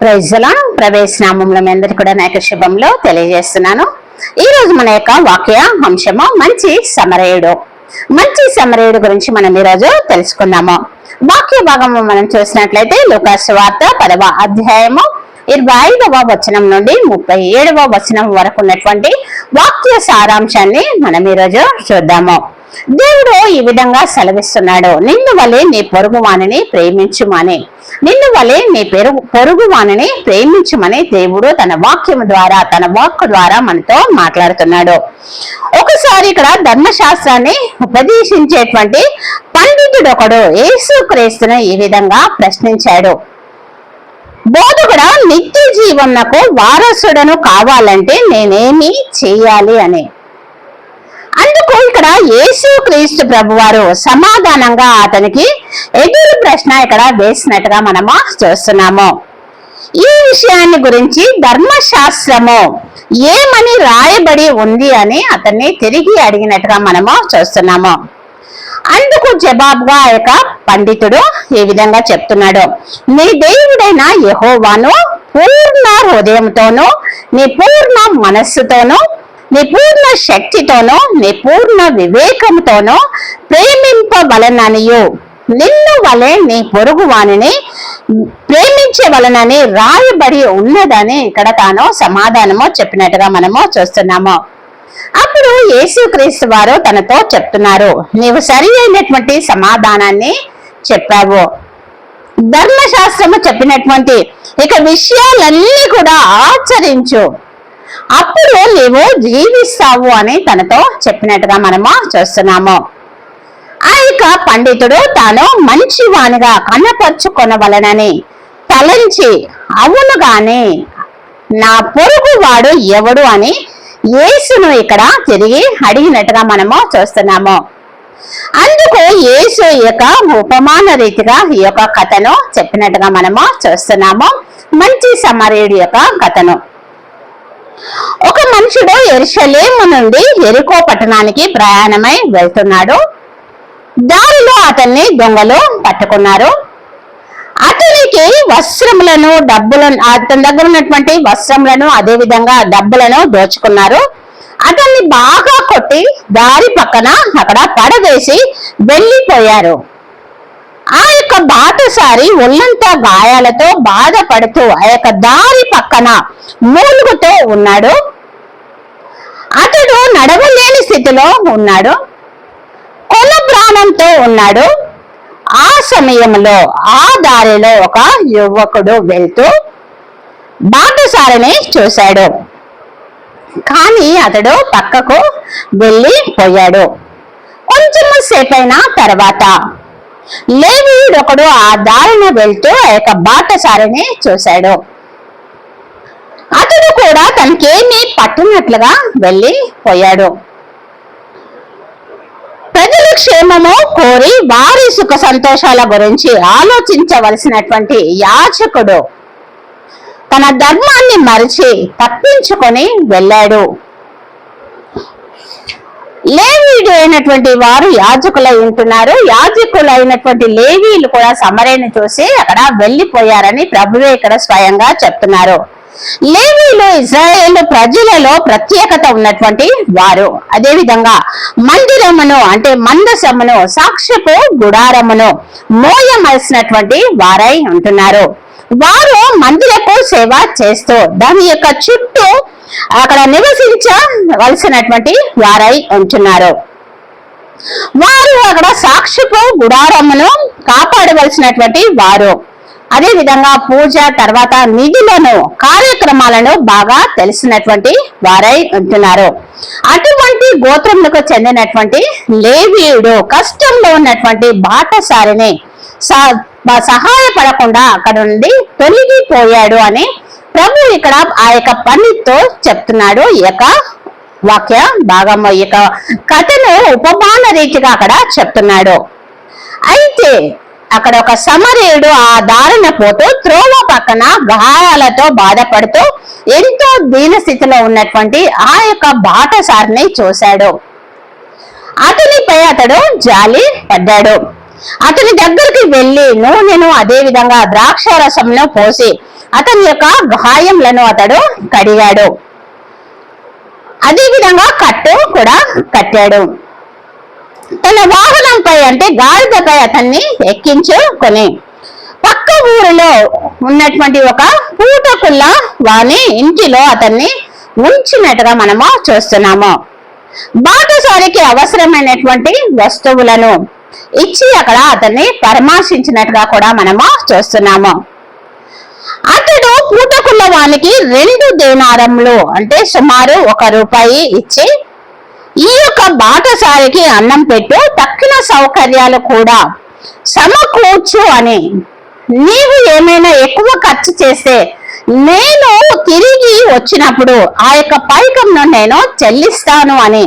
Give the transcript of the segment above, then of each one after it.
ప్రైజ్లా ప్రవేశనామంలో మీ అందరికీ కూడా నాయక శుభంలో తెలియజేస్తున్నాను. ఈ రోజు మన యొక్క వాక్య అంశము మంచి సమరయుడు. మంచి సమరయుడు గురించి మనం ఈ రోజు తెలుసుకుందాము. వాక్య భాగము మనం చూసినట్లయితే లోకాసు వార్త పదవ అధ్యాయము ఇరవై ఐదవ వచనం నుండి ముప్పై ఏడవ వచనం వరకు ఉన్నటువంటి వాక్య సారాంశాన్ని మనం ఈరోజు చూద్దాము. దేవుడు ఈ విధంగా సెలవిస్తున్నాడు. నిన్ను వలె నీ పొరుగు వాణిని ప్రేమించుమని. నిన్ను వలె నీ పెరుగు పొరుగు వాణిని ప్రేమించుమని దేవుడు తన వాక్యం ద్వారా తన వాక్కు ద్వారా మనతో మాట్లాడుతున్నాడు. ఒకసారి ఇక్కడ ధర్మశాస్త్రాన్ని ఉపదేశించేటువంటి పండితుడు ఒకడు యేసుక్రీస్తును ఈ విధంగా ప్రశ్నించాడు. బోధకుడ నిత్య జీవనకు వారసుడను కావాలంటే నేనేమి చేయాలి? అని. అందుకు ఇక్కడ యేసు క్రీస్తు ప్రభువారు సమాధానంగా అతనికి ఎదురు ప్రశ్న ఇక్కడ వేసినట్టుగా మనము చూస్తున్నాము. ఈ విషయాన్ని గురించి ధర్మశాస్త్రము ఏమని రాయబడి ఉంది అని అతన్ని తిరిగి అడిగినట్టుగా మనము చూస్తున్నాము. అందుకు జవాబుగా ఆ యొక్క పండితుడు ఈ విధంగా చెప్తున్నాడు. నీ దేవుడైన యహోవాను పూర్ణ హృదయంతోనూ నీ పూర్ణ మనస్సుతోనూ నిపూర్ణ శక్తితోనో నిపూర్ణ వివేకముతోనో ప్రేమింపవలననియు. నిన్ను వలె నీ పొరుగు వాణిని ప్రేమించవలనని రాయబడి ఉన్నదని ఇక్కడ తాను సమాధానము చెప్పినట్టుగా మనము చూస్తున్నాము. అప్పుడు యేసుక్రీస్తు వారు తనతో చెప్తున్నారు నీవు సరి అయినటువంటి సమాధానాన్ని చెప్పావు. ధర్మశాస్త్రము చెప్పినటువంటి ఇక విషయాలన్నీ కూడా ఆచరించు. అప్పుడు నీవు జీవిస్తావు అని తనతో చెప్పినట్టుగా మనము చూస్తున్నాము. ఆ యొక్క పండితుడు తాను మంచివానిగా కనపరుచుకొనవలనని తలంచి అవును గాని నా పొరుగు వాడు ఎవడు అని యేసును ఇక్కడ తిరిగి అడిగినట్టుగా మనము చూస్తున్నాము. అందుకు యేసు యొక్క ఉపమాన రీతిగా ఈ యొక్క కథను చెప్పినట్టుగా మనము చూస్తున్నాము. మంచి సమరీయుడి యొక్క కథను. ఒక మనుషుడు ఎరుషలేము నుండి ఎరుకో పట్టణానికి ప్రయాణమై వెళ్తున్నాడు. దారిలో అతన్ని దొంగలు పట్టుకున్నారు. అతనికి వస్త్రములను డబ్బులను అతని దగ్గర ఉన్నటువంటి వస్త్రములను అదే విధంగా డబ్బులను దోచుకున్నారు. అతన్ని బాగా కొట్టి దారి పక్కన అక్కడ పడవేసి వెళ్ళిపోయారు. ఆ యొక్క బాటసారి ఒళ్ళంతా గాయాలతో బాధపడుతూ ఆ యొక్క దారి పక్కన మూలుగుతో ఉన్నాడు. అతడు నడవలేని స్థితిలో ఉన్నాడు. కొల ప్రాణంతో ఉన్నాడు. ఆ సమయంలో ఆ దారిలో ఒక యువకుడు వెళ్తూ బాటసారిని చూశాడు. కానీ అతడు పక్కకు వెళ్ళి పోయాడు కొంచెం సేపైన తర్వాత లేవీయుడొకడు ఆ దారిన వెళ్తూ ఆ యొక్క బాటసారిని చూశాడు. అతడు కూడా తనకేమీ పట్టునట్లుగా వెళ్ళి పోయాడు. ప్రజల క్షేమము కోరి వారి సుఖ సంతోషాల గురించి ఆలోచించవలసినటువంటి యాచకుడు తన ధర్మాన్ని మరిచి తప్పించుకొని వెళ్ళాడు. లేవీడు అయినటువంటి వారు యాజకులై ఉంటున్నారు. యాజకులు అయినటువంటి లేవీలు కూడా సమరేని చూసి అక్కడ వెళ్ళిపోయారని ప్రభువే ఇక్కడ స్వయంగా చెప్తున్నారు. లేవీలు ఇజ్రాయేల్ ప్రజలలో ప్రత్యేకత ఉన్నటువంటి వారు. అదేవిధంగా మందిరమును అంటే మందసమును సాక్ష్యపు గుడారమును మోయమలసినటువంటి వారై ఉంటున్నారు. వారు మందిరపు సేవ చేస్తూ దాని యొక్క చుట్టూ అక్కడ నివసించవలసినటువంటి వారై ఉంటున్నారు. వారు అక్కడ సాక్షిపు గుడారమును కాపాడవలసినటువంటి వారు. అదే విధంగా పూజ తర్వాత నిధులను కార్యక్రమాలను బాగా తెలిసినటువంటి వారై ఉంటున్నారు. అటువంటి గోత్రములకు చెందినటువంటి లేవీయుడు కష్టంలో ఉన్నటువంటి బాటసారిని సహాయపడకుండా అక్కడ నుండి తొలగిపోయాడు అని ప్రభు ఇక్కడ ఆ యొక్క పనితో చెప్తున్నాడు. ఈ యొక్క వాక్య భాగం ఈ యొక్క కథను ఉపమాన రీతిగా అక్కడ చెప్తున్నాడు. అయితే అక్కడ ఒక సమరేయుడు ఆ దారిన పోతూ త్రోవ పక్కన గాయాలతో బాధపడుతూ ఎంతో దీన స్థితిలో ఉన్నటువంటి ఆ యొక్క బాటసారిని చూశాడు. అతనిపై అతడు జాలి పడ్డాడు. అతని దగ్గరికి వెళ్ళి నూనెను అదే విధంగా ద్రాక్ష రసంను పోసి అతని యొక్క గాయములను అతడు కడిగాడు. అదే విధంగా కట్టు కూడా కట్టాడు. తన వాహనంపై అంటే గాడిదపై అతన్ని ఎక్కించుకొని పక్క ఊరిలో ఉన్నటువంటి ఒక పూటకుల్ల వాని ఇంటిలో అతన్ని ఉంచినట్టుగా మనము చూస్తున్నాము. బాటసారికి అవసరమైనటువంటి వస్తువులను ఇచ్చి అక్కడ అతన్ని పరామర్శించినట్టుగా కూడా మనము చూస్తున్నాము. అతడు పూటకుల వానికి రెండు దేనారములు అంటే సుమారు ఒక రూపాయి ఇచ్చి ఈ యొక్క బాటసారికి అన్నం పెట్టు తక్కిన సౌకర్యాలు కూడా సమకూర్చు అని. నీవు ఏమైనా ఎక్కువ ఖర్చు చేస్తే నేను తిరిగి వచ్చినప్పుడు ఆ యొక్క పైకంను నేను చెల్లిస్తాను అని.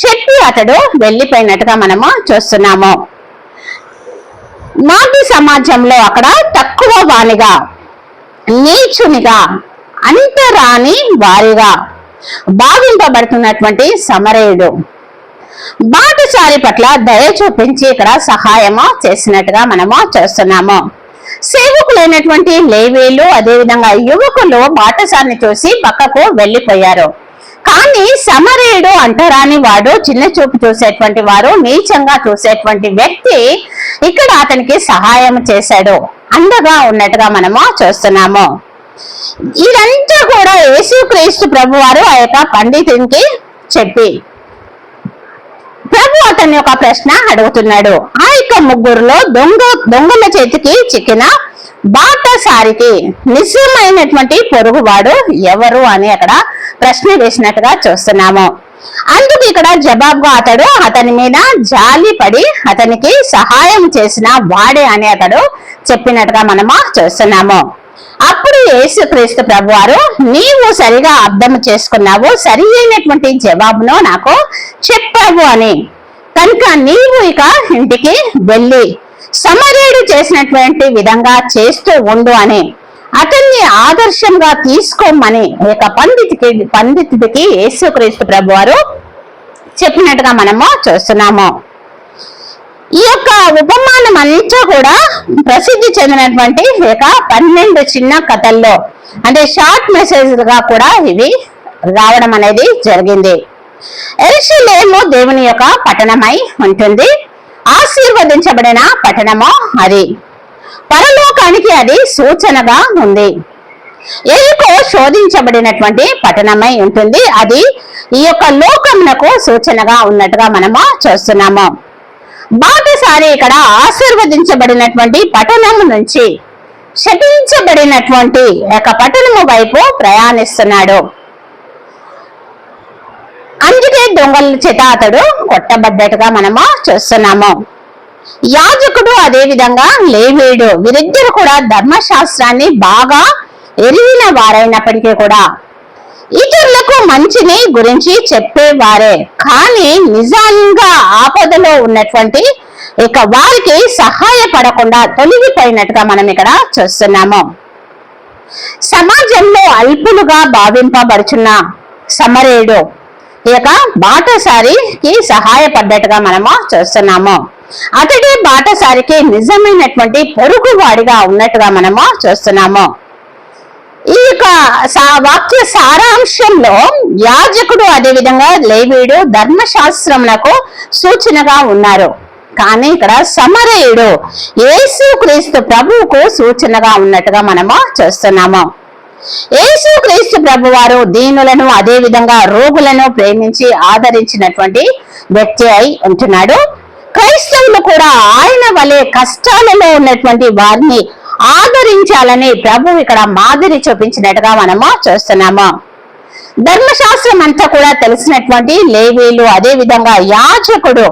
చెప్పి అతడు వెళ్ళిపోయినట్టుగా మనము చూస్తున్నాము. మాది సమాజంలో అక్కడ తక్కువ వానిగా నీచునిగా అంతరాని వారిగా భావింపబడుతున్నటువంటి సమరయుడు. బాటసారి పట్ల దయ చూపించి ఇక్కడ సహాయము చేసినట్టుగా మనము చూస్తున్నాము. సేవకులైనటువంటి లేవీలు అదేవిధంగా యువకులు బాటసారిని చూసి పక్కకు వెళ్ళిపోయారు. కానీ సమరేయుడు అంటరాని వాడు చిన్న చూపు చూసేటువంటి వారు నీచంగా చూసేటువంటి వ్యక్తి ఇక్కడ అతనికి సహాయం చేశాడు. అండగా ఉన్నట్టుగా మనము చూస్తున్నాము. ఇదంతా కూడా యేసుక్రీస్తు ప్రభు వారు ఆ యొక్క పండితునికి చెప్పి. ప్రభు అతన్ని ఒక ప్రశ్న అడుగుతున్నాడు. ఆ యొక్క ముగ్గురులో దొంగ దొంగల చేతికి చిక్కిన బాటసారికి నిజమైనటువంటి పొరుగువాడు ఎవరు అని అక్కడ ప్రశ్న వేసినట్టుగా చూస్తున్నాము. అందుకు ఇక్కడ జవాబుగా అతడు అతని మీద జాలి పడి అతనికి సహాయం చేసిన వాడే అని అతడు చెప్పినట్టుగా మనము చూస్తున్నాము. అప్పుడు యేసుక్రీస్తు ప్రభు వారు నీవు సరిగా అర్థం చేసుకున్నావు సరి అయినటువంటి జవాబును నాకు చెప్పావు అని. కనుక నీవు ఇక ఇంటికి వెళ్ళి సమరేడు చేసినటువంటి విధంగా చేస్తూ ఉండు అని. అతన్ని ఆదర్శంగా తీసుకోమని ఒక యొక్క పండితుకి పండితుడికి యేసుక్రీస్తు ప్రభు వారు చెప్పినట్టుగా మనము చూస్తున్నాము. ఈ యొక్క ఉపమానం అంతా కూడా ప్రసిద్ధి చెందినటువంటి ఒక పన్నెండు చిన్న కథల్లో అంటే షార్ట్ మెసేజ్గా కూడా ఇవి రావడం అనేది జరిగింది. ఎరుషలేము దేవుని యొక్క పట్టణమై ఉంటుంది. ఆశీర్వదించబడిన పట్టణము అది. పరలోకానికి అది సూచనగా ఉంది. ఎరుకో శోధించబడినటువంటి పట్టణమై ఉంటుంది. అది ఈ యొక్క లోకమునకు సూచనగా ఉన్నట్టుగా మనము చూస్తున్నాము. బాటసారి ఇక్కడ ఆశీర్వదించబడినటువంటి పట్టణము నుంచి శపించబడినటువంటి యొక్క పట్టణము వైపు ప్రయాణిస్తున్నాడు. అందుకే దొంగల చేత అతడు కొట్టబడ్డట్టుగా మనము చూస్తున్నాము. యాజకుడు అదే విధంగా లేవీడు వీరిద్దరు కూడా ధర్మశాస్త్రాన్ని బాగా ఎరిగిన వారైనప్పటికీ కూడా ఇతరులకు మంచిని గురించి చెప్పేవారే. కానీ నిజంగా ఆపదలో ఉన్నటువంటి ఇక వారికి సహాయపడకుండా తొలగిపోయినట్టుగా మనం ఇక్కడ చూస్తున్నాము. సమాజంలో అల్పులుగా భావింపబడుచున్న సమరేయుడు ఈ యొక్క బాటసారికి సహాయపడ్డట్టుగా మనము చూస్తున్నాము. అతడే బాటసారికి నిజమైనటువంటి పొరుగువాడిగా ఉన్నట్టుగా మనము చూస్తున్నాము. ఈ యొక్క వాక్య సారాంశంలో యాజకుడు అదేవిధంగా లేవీడు ధర్మశాస్త్రమునకు సూచనగా ఉన్నారు. కానీ ఇక్కడ సమరయుడు యేసు క్రీస్తు ప్రభువుకు సూచనగా ఉన్నట్టుగా మనము చూస్తున్నాము. యేసు క్రీస్తు ప్రభు వారు దీనులను అదే విధంగా రోగులను ప్రేమించి ఆదరించినటువంటి వ్యక్తి అయి ఉంటున్నాడు. క్రైస్తవులు కూడా ఆయన వలె కష్టాలలో ఉన్నటువంటి వారిని ఆదరించాలని ప్రభు ఇక్కడ మాదిరి చూపించినట్టుగా మనము చూస్తున్నాము. ధర్మశాస్త్రం అంతా కూడా తెలిసినటువంటి లేవీలు అదే విధంగా యాచకుడు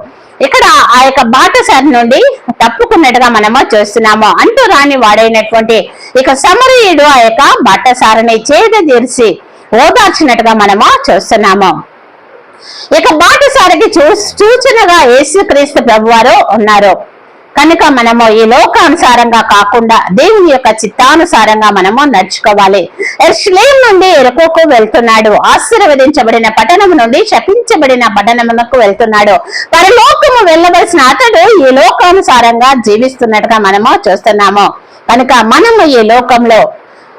ఇక్కడ ఆ యొక్క బాటసారి నుండి తప్పుకున్నట్టుగా మనము చూస్తున్నాము. అంటూ రాని వాడైనటువంటి ఇక సమరయుడు ఆ యొక్క బాటసారిని చేద తీర్చి ఓదార్చినట్టుగా మనము చూస్తున్నాము. ఇక బాటసారికి చూ సూచనగా యేసుక్రీస్తు క్రీస్తు ప్రభువారు ఉన్నారు. కనుక మనము ఈ లోకానుసారంగా కాకుండా దేవుని యొక్క చిత్తానుసారంగా మనము నడుచుకోవాలి. ఎర్ష్లేం నుండి ఎరుకోకు వెళ్తున్నాడు. ఆశీర్వదించబడిన పట్టణం నుండి శపించబడిన పట్టణమునకు వెళ్తున్నాడు. పరలోకము వెళ్ళవలసిన అతడు ఈ లోకానుసారంగా జీవిస్తున్నట్టుగా మనము చూస్తున్నాము. కనుక మనము ఈ లోకంలో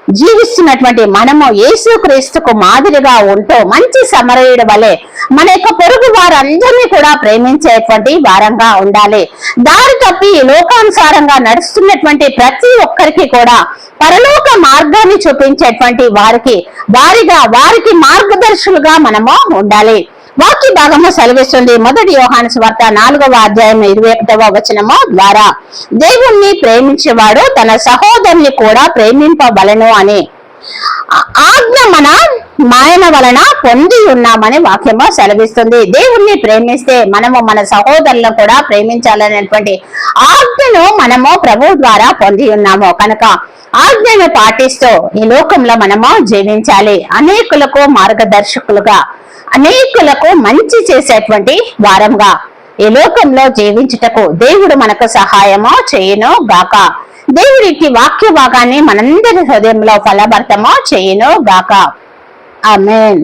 జీవిస్తున్నటువంటి మనము యేసుక్రీస్తుకు మాదిరిగా ఉంటూ మంచి సమరయుడు వలె మన యొక్క పొరుగు వారందరినీ కూడా ప్రేమించేటువంటి వారంగా ఉండాలి. దారి తప్పి లోకానుసారంగా నడుస్తున్నటువంటి ప్రతి ఒక్కరికి కూడా పరలోక మార్గాన్ని చూపించేటువంటి వారికి వారిగా వారికి మార్గదర్శులుగా మనము ఉండాలి. వాక్య భాగము సెలవిస్తుంది మొదటి యోహాను స్వార్త నాలుగవ అధ్యాయం ఇరవై ఒకటవ వచనము ద్వారా దేవుణ్ణి ప్రేమించేవాడు తన సహోదరుని కూడా ప్రేమింపబలను అని. ఆజ్ఞ మన మాయన వలన పొంది ఉన్నామని వాక్యము సెలవిస్తుంది. దేవుణ్ణి ప్రేమిస్తే మనము మన సహోదరులను కూడా ప్రేమించాలనేటువంటి ఆజ్ఞను మనము ప్రభు ద్వారా పొంది ఉన్నాము. కనుక ఆజ్ఞను పాటిస్తూ ఈ లోకంలో మనము జీవించాలి. అనేకులకు మార్గదర్శకులుగా అనేకులకు మంచి చేసేటువంటి వారంగా ఈ లోకంలో జీవించుటకు దేవుడు మనకు సహాయము చేయను గాక దేవుడికి వాక్య భాగాన్ని మనందరి హృదయంలో ఫలభర్తమో చేయను గాక ఆమెన్.